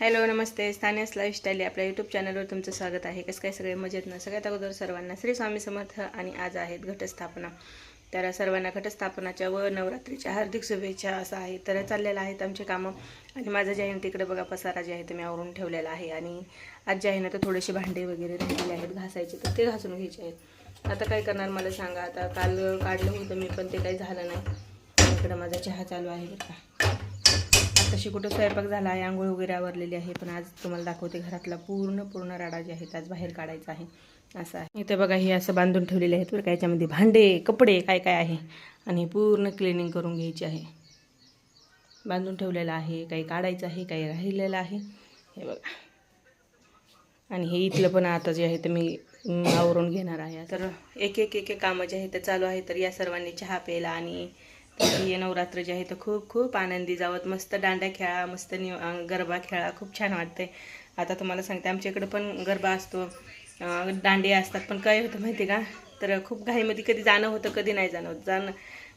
Hello नमस्ते. स्थानियस lifestyle आपल्या यूट्यूब चॅनलवर तुमचं स्वागत आहे. कसं काय सगळे मजेत ना? सगळ्यात अगोदर सर्वांना श्री स्वामी समर्थ आणि आज आहेत घटस्थापना. तर सर्वांना घटस्थापनाच्या व नवरात्रीच्या हार्दिक शुभेच्छा असं आहे. तर चाललेलं आहेत आमचे कामं. आणि माझं जे आहे ना तिकडे बघा पसारा जे आहे ते मी आवरून ठेवलेला आहे. आणि आज जे आहे ना तर थोडेसे भांडे वगैरे राहिलेले आहेत घासायचे तर ते घासून घ्यायचे आहेत. आता काय करणार मला सांगा. आता काल काढलं होतं मी पण ते काही झालं नाही. इकडं माझा चहा चालू आहे बरं का. आताशी कुठं स्वयंपाक झाला आहे आंघोळ वगैरे आवरलेली आहे पण आज तुम्हाला दाखवते घरातला पूर्ण पूर्ण राडा जे आहेत आज बाहेर काढायचा आहे. असं आहे. इथं बघा हे असं बांधून ठेवलेले आहेत बरं का. याच्यामध्ये भांडे कपडे काय काय आहे? आणि पूर्ण क्लिनिंग करून घ्यायची आहे. बांधून ठेवलेलं आहे. काही काढायचं आहे काही राहिलेलं आहे. हे बघा. आणि हे इथलं पण आता जे आहे ते मी आवरून घेणार आहे. तर एक एक एक एक कामं जे आहे ते चालू आहे. तर या सर्वांनी चहा प्यायला आणि हे नवरात्र जे आहे तर खूप खूप आनंदी जावत मस्त दांड्या खेळा मस्त नि गरबा खेळा. खूप छान वाटते आता तुम्हाला सांगते आमच्या इकडं पण गरबा असतो. दांडे असतात. पण काय होतं माहिती आहे का? तर खूप घाईमध्ये कधी जाणं होतं कधी नाही जाणं होतं. जाणं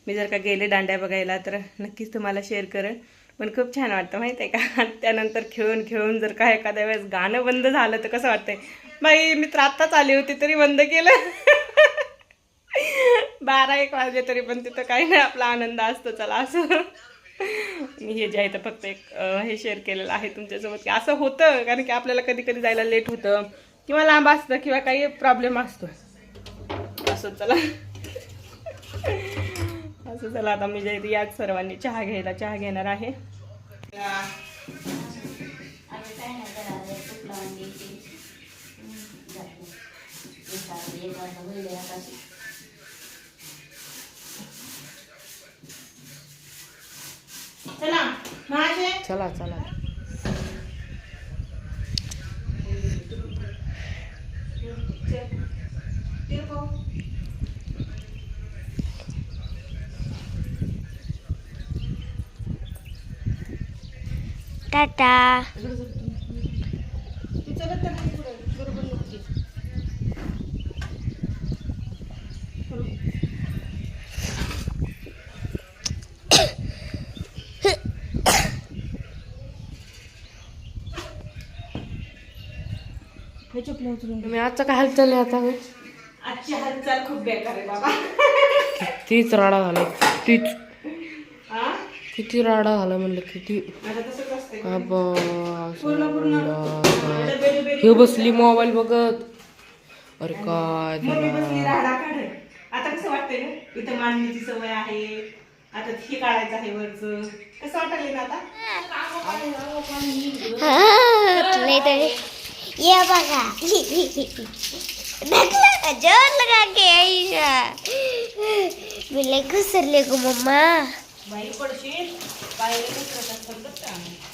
मी जर का गेले दांड्या बघायला तर नक्कीच तुम्हाला शेअर करेन. पण खूप छान वाटतं माहिती आहे का? त्यानंतर खेळून खेळून जर का एखाद्या वेळेस गाणं बंद झालं तर कसं वाटतंय? बाई मी तर आत्ताच आली होती तरी बंद केलं. बारा एक वाजले तरी पण तिथं काही नाही आपला आनंद असतो. चला असं. मी हे जे आहे तर फक्त एक हे शेअर केलेलं आहे तुमच्यासोबत. की असं होतं कारण की आपल्याला कधी कधी जायला लेट होतं किंवा लांब असतं किंवा काही प्रॉब्लेम असतो असं चला. असं चला आता मी जे याच सर्वांनी चहा घ्यायला चहा घेणार आहे. चला माझे चला चला. टाटा. आजचा काय हालचाल आहे आता? आजची हालचाल खूप बेकार आहे बाबा. कितीच राडा झाला कितीच. हा किती राडा झाला म्हणलं किती. हे बसली मोबाईल बघत. अरे काय मम्मी झालं? बसली राडा काढ आता कसं वाटतंय ना इथं मांडणीची सवय आहे. आता हे काढायचं आहे वरच. कसं वाटायला ना आता? ये बघा. नकला का? जोर लगा के आईशा. मी लय घसरले गो मम्मा. बाई?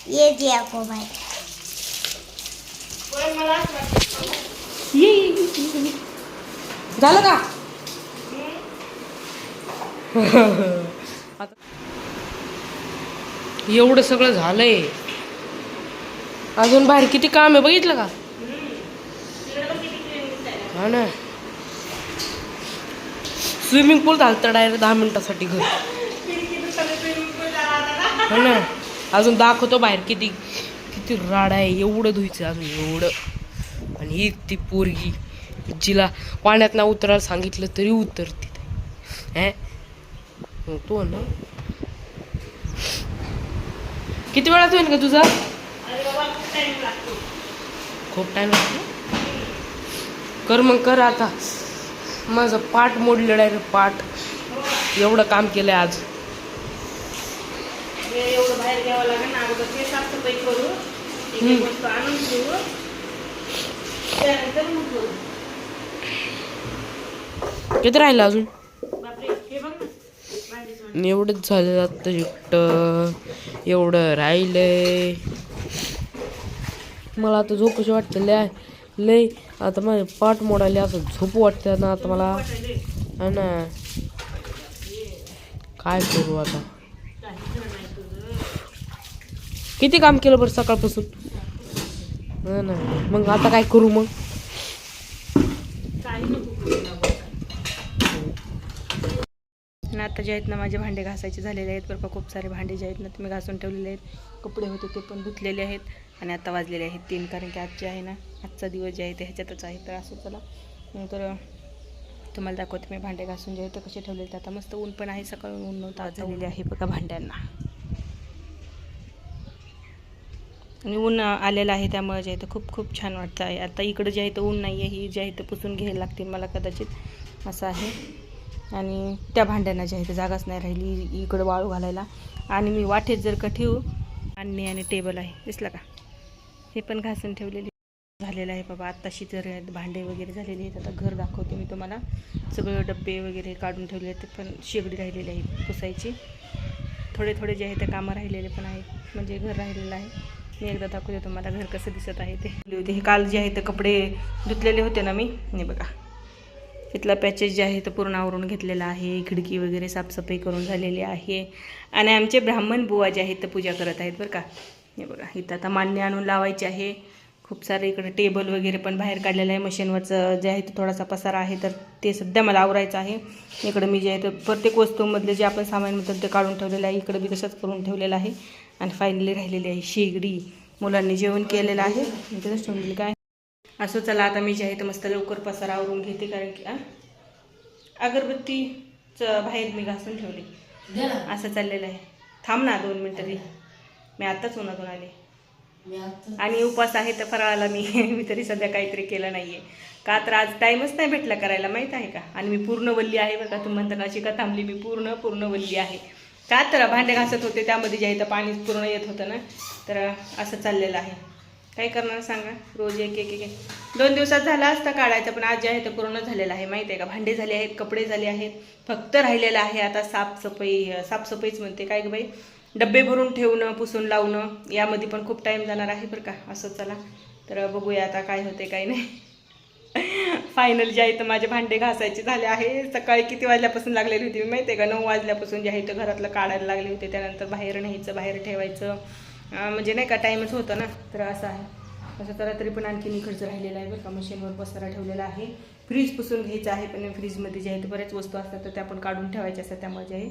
ये जे असं वाटतं. झालं का? एवढं सगळं झालंय. अजून बाहेर किती काम आहे बघितलं का? हा ना. स्विमिंग पूल झालं डायरेक्ट दहा मिनिटासाठी घर. हो ना. अजून दाखवतो बाहेर किती किती राड आहे एवढं धुयचं अजून एवढं. आणि ही ती पोरगी जिला पाण्यात ना उतरायला सांगितलं तरी उतरते हे? तो ना. किती वेळात होईल का तुझा? खूप खूप टाइम लागतो. कर मग कर आता. माझं पाठ मोडलं डायरेक्ट पाठ. एवढं काम केलंय आज. हे एवढं बाहेर घ्यावं लागेल ना अगोदर ते साफसफाई करू एक एक वस्तू आणून ठेवू त्यानंतर मग करू. किती राहिलं अजून. एवढंच झालं आता एकटं. एवढं राहिलंय. मला आता झोपूशी वाटतं लय लय आता माझे पाठ मोडाले असं झोप वाटतं ना आता मला. हा ना. काय करू आता? किती काम केलं बरं सकाळपासून? ना. मग आता काय करू मग? काही नको करू ना बघ. ना आता जे आहेत ना माझे भांडे घासायचे झालेले आहेत. बरं का खूप सारे भांडे जे आहेत ना तुम्ही घासून ठेवलेले आहेत. कपडे होते ते पण धुतलेले आहेत आणि आता वाजलेले आहेत तीन कारण की आज जे आहे ना आजचा दिवस जे आहे ते ह्याच्यातच आहे. तर असं चला. नंतर तुम्हाला दाखवते मी भांडे घासून जे आहे ते कसे ठेवलेले आहेत. आता मस्त ऊन पण आहे सकाळून ऊन नव्हतं झालेले आहे बघा भांड्यांना. आणि ऊन आलेलं आहे त्यामुळे जे आहे ते खूप खूप छान वाटतं आहे. आता इकडं जे आहे ते ऊन नाही आहे ही जे आहे ते पुसून घ्यायला लागतील मला कदाचित. असं आहे. आणि त्या भांड्यांना जे आहे ते जागाच नाही राहिली इकडं वाळू घालायला. आणि मी वाटेत जर का ठेवू आणि आणि टेबल आहे. दिसला का? हे पण घासून ठेवलेले झालेलं आहे बाबा. आत्ताशी जर भांडे वगैरे झालेले आहेत. आता घर दाखवते मी तुम्हाला. सगळं डब्बे वगैरे काढून ठेवले आहेत. पण शेगडी राहिलेली आहे पुसायची. थोडे थोडे जे आहे ते कामं राहिलेले पण आहेत. म्हणजे घर राहिलेलं आहे. मी एकदा दाखवते तुम्हाला घर कसं दिसत आहे ते. होते हे काल जे आहे ते कपडे धुतलेले होते ना मी. नाही बघा. इथला पॅचेस जे आहे तो पूर्ण आवरून घेतलेला आहे खिडकी वगैरे साफसफाई करून झालेली आहे. आणि आमचे ब्राह्मण बुवा जे आहेत ते पूजा करत आहेत बरं का. हे बघा इथं आता मान्य आणून लावायचे आहे. खूप सारे इकडे टेबल वगैरे पण बाहेर काढलेलं आहे. मशीनवरचं जे आहे तो थोडासा पसारा आहे तर ते सध्या मला आवरायचं आहे. इकडं मी जे आहे तर प्रत्येक वस्तूमधले जे आपण सामान म्हणतात ते काढून ठेवलेलं आहे. इकडं मी तसंच करून ठेवलेलं आहे. आणि फायनली राहिलेली आहे शेगडी. मुलांनी जेवण केलेलं आहे. मी तसंच ठेवलेली काय? असं चला आता मी जे आहे ते मस्त लवकर पसारा आवरून घेते कारण की अगरबत्तीचं बाहेर मी घासून ठेवली. असं चाललेलं आहे. थांब ना दोन मिनटं तरी मी आत्ताच उन्हातून आले. आणि उपवास आहे तर फराळाला मी मी तरी सध्या काहीतरी केलं नाही आहे का तर आज टाईमच नाही भेटला करायला माहीत आहे का? आणि मी पूर्ण वल्ली आहे का तुम्ही म्हणता ना शिका थांबली? मी पूर्ण पूर्ण वल्ली आहे. का तर भांडे घासत होते त्यामध्ये जे आहे तर पाणी पूर्ण येत होतं ना? तर असं चाललेलं आहे. काय करणार सांगा? रोज एक एक एक दोन दिवसात झाला असता काढायचा पण आज जे आहे ते पूर्ण झालेलं आहे माहिती आहे का? भांडे झाले आहेत कपडे झाले आहेत फक्त राहिलेलं आहे आता साफसफाई साफसफाईच म्हणते. काय ग बाई? डब्बे भरून ठेवणं पुसून लावणं यामध्ये पण खूप टाईम जाणार आहे बरं का? असं चला. तर बघूया आता काय होते काय नाही. फायनल जे आहे तर माझे भांडे घासायचे झाले आहे. सकाळी किती वाजल्यापासून लागलेली होती मी माहिती आहे का? नऊ वाजल्यापासून जे आहे ते घरातलं काढायला लागले होते. त्यानंतर बाहेर न्यायचं बाहेर ठेवायचं. म्हणजे नाही का टाईमच होतं ना. तर असं आहे. असं त्याला तरी पण आणखी खर्च राहिलेला आहे बरं का. मशीनवर पसारा ठेवलेला आहे. फ्रीज पुसून घ्यायचं आहे पण फ्रीजमध्ये जे आहे ते बऱ्याच वस्तू असतात तर त्या पण काढून ठेवायच्या असतात. त्यामुळे जे आहे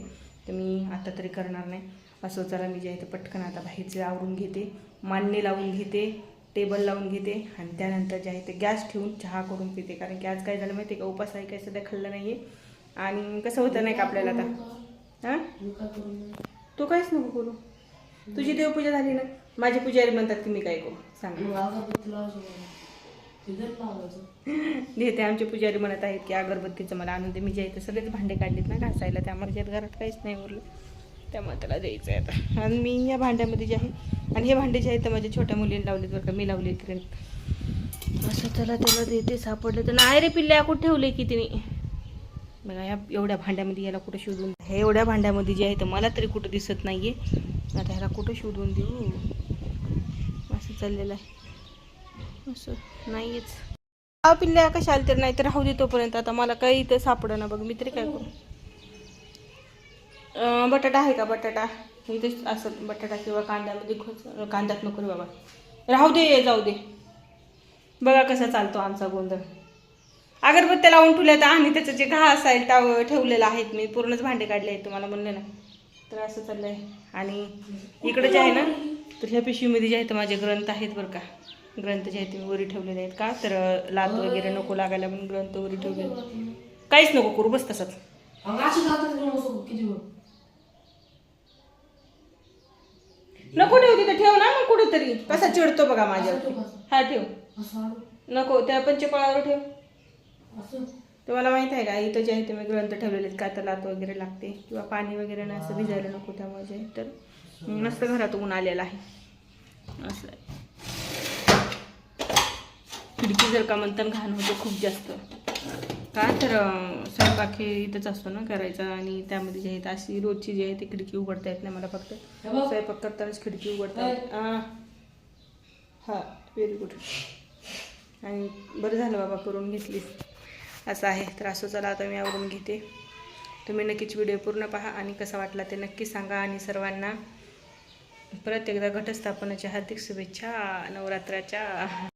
तर मी आता तरी करणार नाही. असं चला मी जे आहे ते पटकन आता बाहेरचे आवरून घेते. मांडणी लावून घेते टेबल लावून घेते आणि त्यानंतर जे आहे ते गॅस ठेवून चहा करून पिते. कारण की आज काय झालं माहिती आहे का? उपास आहे काय? सध्या खाल्लं नाही आहे आणि कसं होतं नाही का आपल्याला आता? हां? तू काहीच नको करू. तुझी देवपूजा झाली ना? माझी पुजारी म्हणतात की मी काय करू? सांग. देते आमचे पुजारी म्हणत आहेत की अगरबत्तीचं मला आणून दे. मी जे आहे ते सगळेच भांडे काढलेत ना घासायला त्यामुळे ज्यात घरात काहीच नाही उरलं. त्यामुळे त्याला द्यायचं आहे आता. आणि मी या भांड्यामध्ये जे आहे आणि हे भांडे जे आहेत ते माझ्या छोट्या मुलीने लावलेत बरं का. मी लावले कारण असं त्याला त्याला देते सापडलं तर. नाही रे पिल्ल्या कुठे ठेवले की तिने? बघा या एवढ्या भांड्यामध्ये याला कुठं शोधून हे एवढ्या भांड्यामध्ये जे आहे तर मला तरी कुठं दिसत नाहीये. आता ह्याला कुठं शोधून देऊ? असं चाललेलं आहे. असं नाहीच हा पिल्ल्या कशा आली तर नाही तर राहू दे तोपर्यंत. आता मला काही इथं सापडं ना बघ. मी तरी काय करू? बटाटा आहे का बटाटा? इथे असं बटाटा किंवा कांद्यामध्ये खोच कांद्यात नको रे बाबा. राहू दे जाऊ दे. बघा कसा चालतो आमचा गोंधळ. अगरबत्त्या लावून तर आणि त्याचं जे घास आहे टाव ठेवलेलं आहेत. मी पूर्णच भांडे काढले आहेत तुम्हाला म्हणले ना. तर असं चाललंय. आणि इकडे जे आहे ना तर ह्या पिशवीमध्ये जे आहेत माझे ग्रंथ आहेत बरं का. ग्रंथ जे आहेत मी वरी ठेवलेले आहेत का? तर लात वगैरे नको लागायला म्हणून ग्रंथ वरी ठेवलेले काहीच नको करू बस तसंच. नको ठेव तिथे ठेव ना मग कुठेतरी. कसा चिडतो बघा माझ्यावर हा ठेव. नको त्या पंचपळावर ठेव. तुम्हाला माहीत आहे का? इथं जे आहे ते मी ग्रंथ ठेवलेले आहेत. का तर लात वगैरे लागते किंवा पाणी वगैरे नाही असं भिजायला नको त्यामुळे. जे तर मस्त घरात ऊन आलेलं आहे. असं. खिडकी जर का म्हणतात घाण होते खूप जास्त. का तर स्वयंपाक हे इथंच असतो ना करायचा आणि त्यामध्ये जे आहे ते अशी रोजची जी आहे ती खिडकी उघडता येत नाही मला फक्त. स्वयंपाक करतानाच खिडकी उघडता येत. हा. व्हेरी गुड आणि बरं झालं बाबा करून घेतलीस. असं आहे. तर असं चला आता मी आवरून घेते. तुम्ही नक्कीच व्हिडिओ पूर्ण पहा आणि कसा वाटला ते नक्की सांगा. आणि सर्वांना परत एकदा घटस्थापनाच्या हार्दिक शुभेच्छा. नवरात्राच्या.